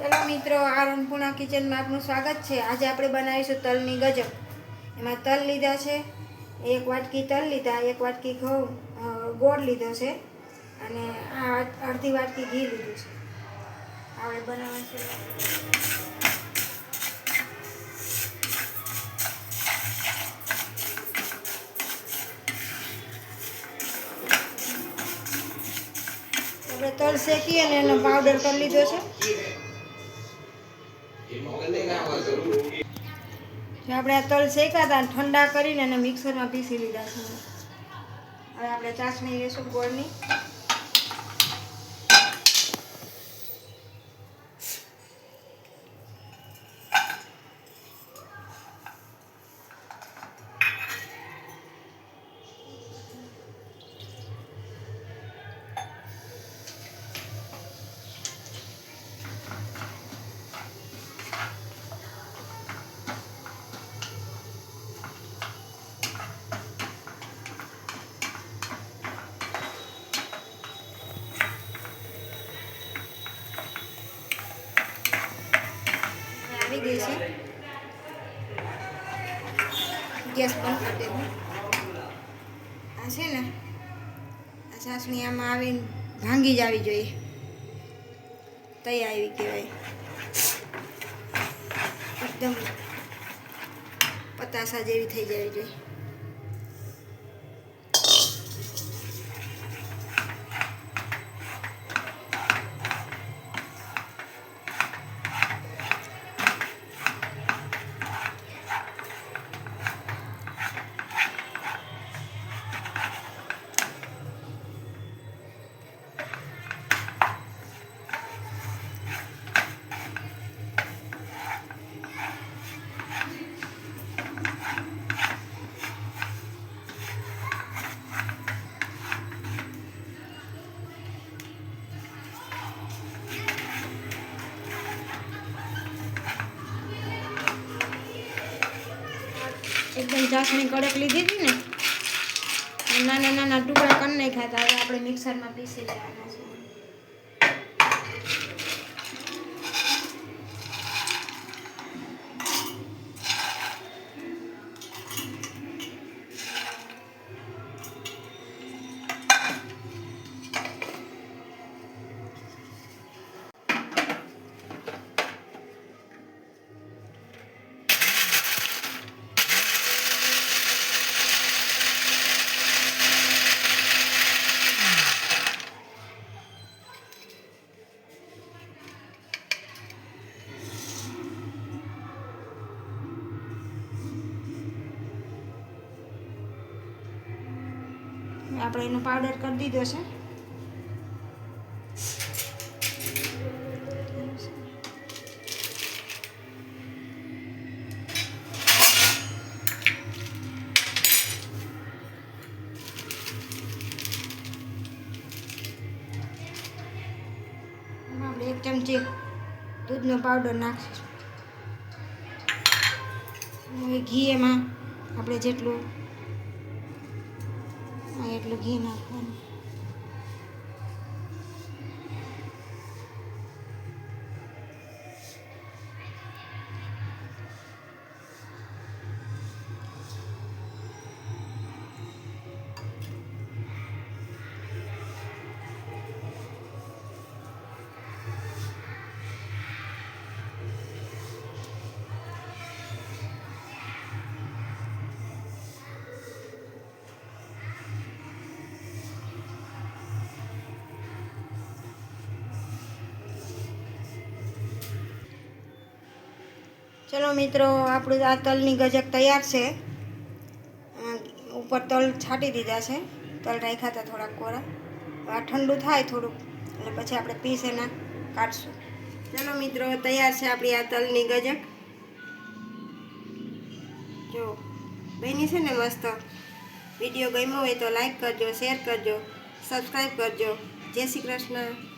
ચલો મિત્રો, આ રણપૂર્ણા કિચનમાં આપનું સ્વાગત છે. આજે આપણે બનાવીશું તલની ગજબ. એમાં તલ લીધા છે, એક વાટકી તલ લીધા, એક વાટકી ઘઉં ગોળ લીધો છે અને આ અડધી વાટકી ઘી લીધું છે. આપણે બનાવવા છે આપણે તલ શેકી અને એનો પાવડર કરી લીધો છે. જો આપણે આ તલ શેકા હતા ઠંડા કરીને એને મિક્સરમાં પીસી લીધા છે. હવે આપણે ચાસણી લેશું ગોળની. ગઈ છે. ગેસ બંધ કરી દેવું આ છે ને, આ ચાસણી આમાં આવીને ભાંગી જ આવી જોઈએ. તઈ આવી કહેવાય. એકદમ પતાસા જેવી થઈ જવી જોઈએ. એકદમ ચાસણી કડક લીધી હતી ને. નાના નાના ટુકડા કરી નાખ્યા હતા, હવે આપણે મિક્સરમાં પીસી લેવાના છે. આપણે એનો પાવડર કરી દીધો છે. આપણે એક ચમચી દૂધનો પાવડર નાખીશું. ઘી એમાં આપણે જેટલું એટલું ઘી નાખવાનું. ચલો મિત્રો, આપણું આ તલની ગજક તૈયાર છે. ઉપર તલ છાંટી દીધા છે. તલ રાખ્યા હતા થોડાક કોરા. આ ઠંડુ થાય થોડુંક એટલે પછી આપણે પીસ એના કાઢશું. ચલો મિત્રો, તૈયાર છે આપણી આ તલની ગજક. જો, બની છે ને મસ્ત. વીડિયો ગમ્યો હોય તો લાઈક કરજો, શેર કરજો, સબસ્ક્રાઈબ કરજો. જય શ્રી કૃષ્ણ.